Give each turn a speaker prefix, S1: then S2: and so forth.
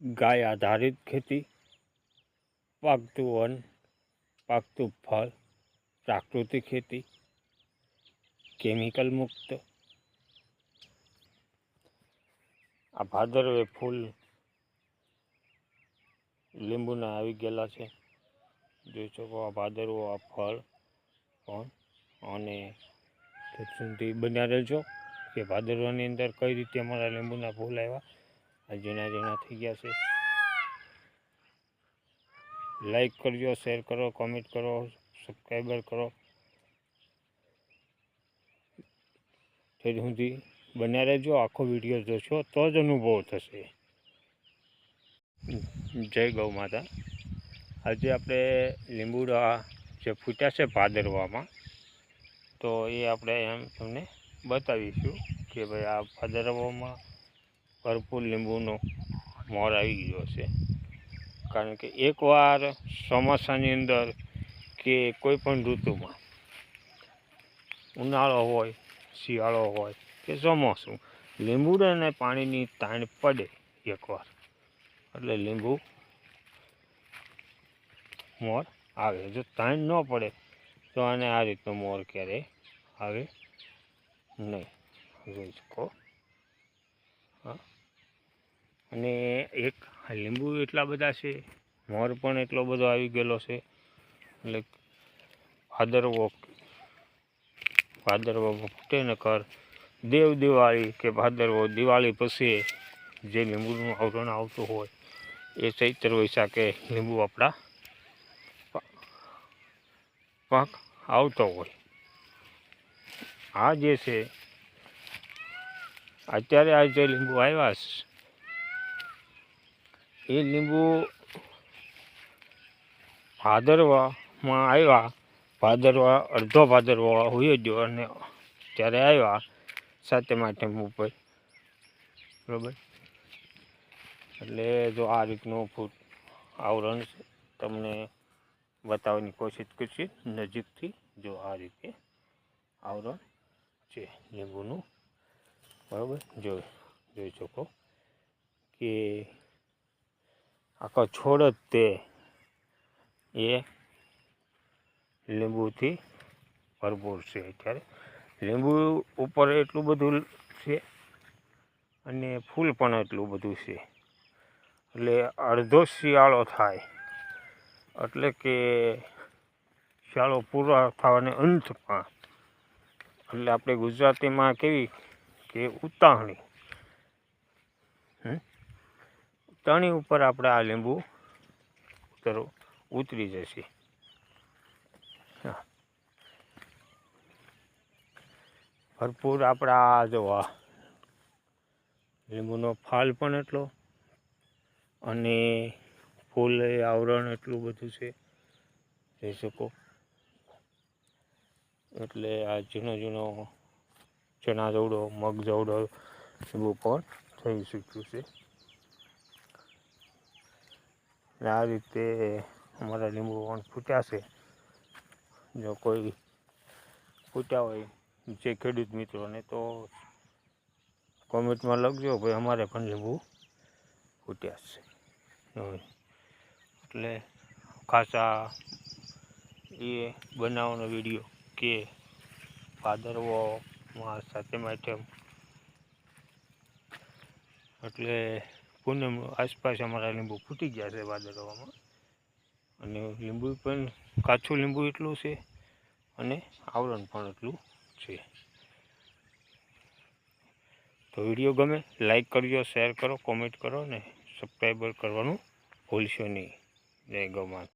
S1: ગાય આધારિત ખેતી, પાકતું વન, પાકતું ફળ, પ્રાકૃતિક ખેતી, કેમિકલ મુક્ત. આ ભાદરવે ફૂલ લીંબુના આવી ગયેલા છે. જોઈ શકો આ ભાદરવો, આ ફળ પણ અને સુધી બન્યા રહેજો કે ભાદરવાની અંદર કઈ રીતે અમારા લીંબુના ફૂલ આવ્યા. આ ઝીણા ઝીણા થઈ ગયા છે. લાઈક કરજો શેર કરો કોમેન્ટ કરો સબસ્ક્રાઈબર કરો. તે સુધી બન્યા રહેજો, આખો વીડિયો જોશો તો જ અનુભવ થશે. જય ગૌ માતા. આજે આપણે લીંબુડા જે ફૂટ્યા છે ભાદરવામાં, તો એ આપણે એમ તમને બતાવીશું કે ભાઈ આ ભાદરવામાં ભરપૂર લીંબુનો મોર આવી ગયો છે. કારણ કે એકવાર ચોમાસાની અંદર કે કોઈ પણ ઋતુમાં ઉનાળો હોય, શિયાળો હોય કે ચોમાસું લીંબુડાને પાણીની તાણ પડે એકવાર. એટલે લીંબુ મોર આવે. જો તાણ ન પડે, તો આને આ રીતનો મોર ક્યારેય આવે નહીં. જોઈ શકો અને એક લીંબુ એટલા બધા છે, મોર પણ એટલો બધો આવી ગયેલો છે, એટલે ભાદરવો ભાદરવો ફૂટે ને કર દેવ દિવાળી કે ભાદરવો દિવાળી પછી જે લીંબુનું આવરણ આવતું હોય, એ ચૈત્ર વૈશાખે લીંબુ આપણા પાક આવતો હોય. આ જે છે અત્યારે આ જે લીંબુ આવ્યા એ લીંબુ ભાદરવામાં આવ્યા. ભાદરવા, અડધો ભાદરવા હોય ગયો અને ત્યારે આવ્યા સાતમ આઠમ ઉપર બરાબર? એટલે જો આ રીતનું ફૂટ આવરણ તમને બતાવવાની કોશિશ કરશે, નજીકથી જો આ રીતે આવરણ છે લીંબુનું. બરાબર? જો, જોઈ શકો કે આખો છોડ જ તે એ લીંબુથી ભરપૂર છે અત્યારે. લીંબુ ઉપર એટલું બધું છે અને ફૂલ પણ એટલું બધું છે. એટલે અડધો શિયાળો થાય. એટલે કે શિયાળો પૂરો થવાને અંતમાં એટલે આપણે ગુજરાતીમાં કેવી કે ઉતાણી. ઉતાણી ઉપર આપણે આ લીંબુ ઉતરો, ઉતરી જશે. ભરપૂર આપણા જોવા લીંબુનો ફાલ પણ એટલો અને ફૂલ આવરણ એટલું બધું છે, જોઈ શકો. એટલે આ જૂનો ઝીણો ચણા જવડો, મગ જવડો, એવું પણ થઈ શક્યું છે. આ રીતે અમારા લીંબુ પણ ફૂટ્યા છે. જો કોઈ ફૂટ્યા હોય જે ખેડૂત મિત્રોને તો કોમેન્ટમાં લખજો ભાઈ અમારે પણ લીંબુ ફૂટ્યા છે. એટલે ખાસા એ બનાવવાનો વીડિયો કે ભાદરવોમાં સાતમ આઠમ એટલે પૂનમ આસપાસ અમારા લીંબુ ફૂટી ગયા છે વાદળવામાં અને લીંબુ પણ કાચું લીંબુ એટલું છે અને આવરણ પણ એટલું છે. તો વીડિયો ગમે, લાઈક કરજો, શેર કરો, કોમેન્ટ કરો ને સબસ્ક્રાઈબર કરવાનું ભૂલશો નહીં. જય ગૌ માતા